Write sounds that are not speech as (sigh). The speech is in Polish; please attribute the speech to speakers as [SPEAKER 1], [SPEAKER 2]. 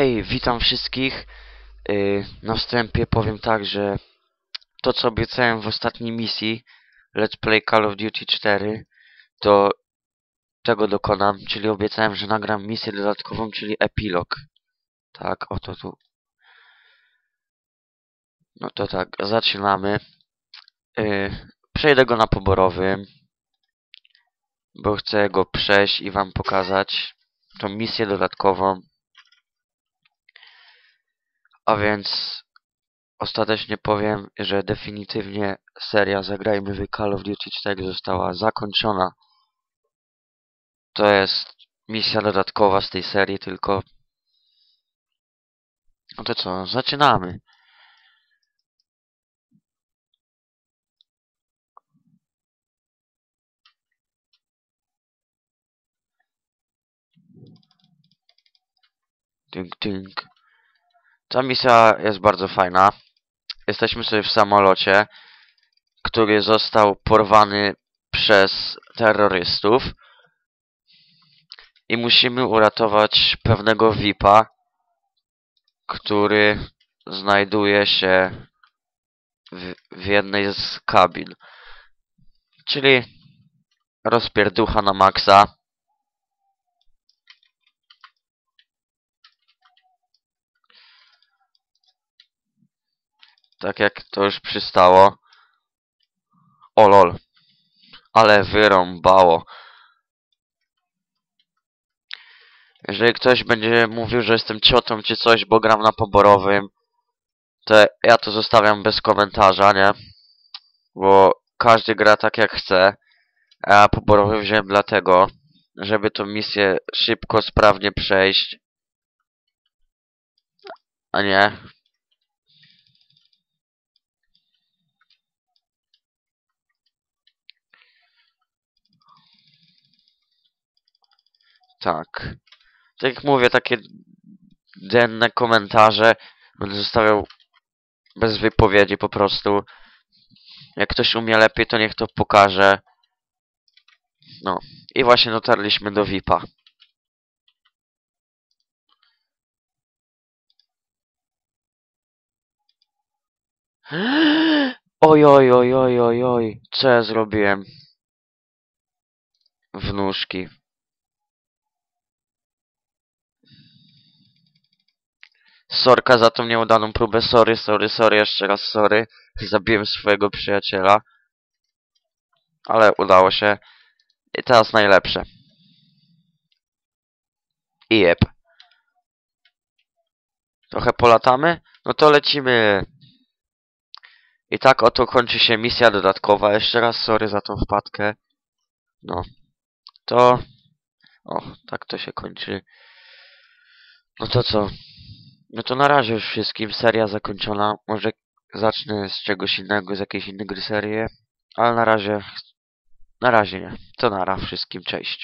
[SPEAKER 1] Hej, witam wszystkich. Yy, na wstępie powiem tak, że to co obiecałem w ostatniej misji Let's Play Call of Duty 4 to tego dokonam, czyli obiecałem, że nagram misję dodatkową, czyli epilog. Tak, oto tu. No to tak, zaczynamy. Yy, przejdę go na poborowym, bo chcę go przejść i wam pokazać tą misję dodatkową. A więc ostatecznie powiem, że definitywnie seria Zagrajmy w Call of Duty 4 została zakończona. To jest misja dodatkowa z tej serii, tylko... No to co, zaczynamy. Tynk, tynk. Ta misja jest bardzo fajna. Jesteśmy sobie w samolocie, który został porwany przez terrorystów. I musimy uratować pewnego VIPa, który znajduje się w, w jednej z kabin. Czyli rozpierducha na maksa. Tak jak to już przystało. O lol. Ale wyrąbało. Jeżeli ktoś będzie mówił, że jestem ciotą czy coś, bo gram na poborowym, to ja to zostawiam bez komentarza, nie? Bo każdy gra tak jak chce. A poborowy wziąłem dlatego, żeby tą misję szybko, sprawnie przejść. A nie, Tak. Tak jak mówię, takie denne komentarze będę zostawiał bez wypowiedzi po prostu. Jak ktoś umie lepiej, to niech to pokaże. No. I właśnie dotarliśmy do VIP-a. (gasps) Oj, oj, oj, oj, oj, oj. Co ja zrobiłem? W nóżki. Sorka za tą nieudaną próbę. Sorry, sorry, sorry, jeszcze raz sorry. Zabiłem swojego przyjaciela. Ale udało się. I teraz najlepsze. I jeb. Trochę polatamy? No to lecimy. I tak oto kończy się misja dodatkowa. Jeszcze raz sorry za tą wpadkę. No. To... O, tak to się kończy. No to co? No to na razie już wszystkim. Seria zakończona. Może zacznę z czegoś innego, z jakiejś innej gry serii. Ale na razie... Na razie nie. To nara wszystkim. Cześć.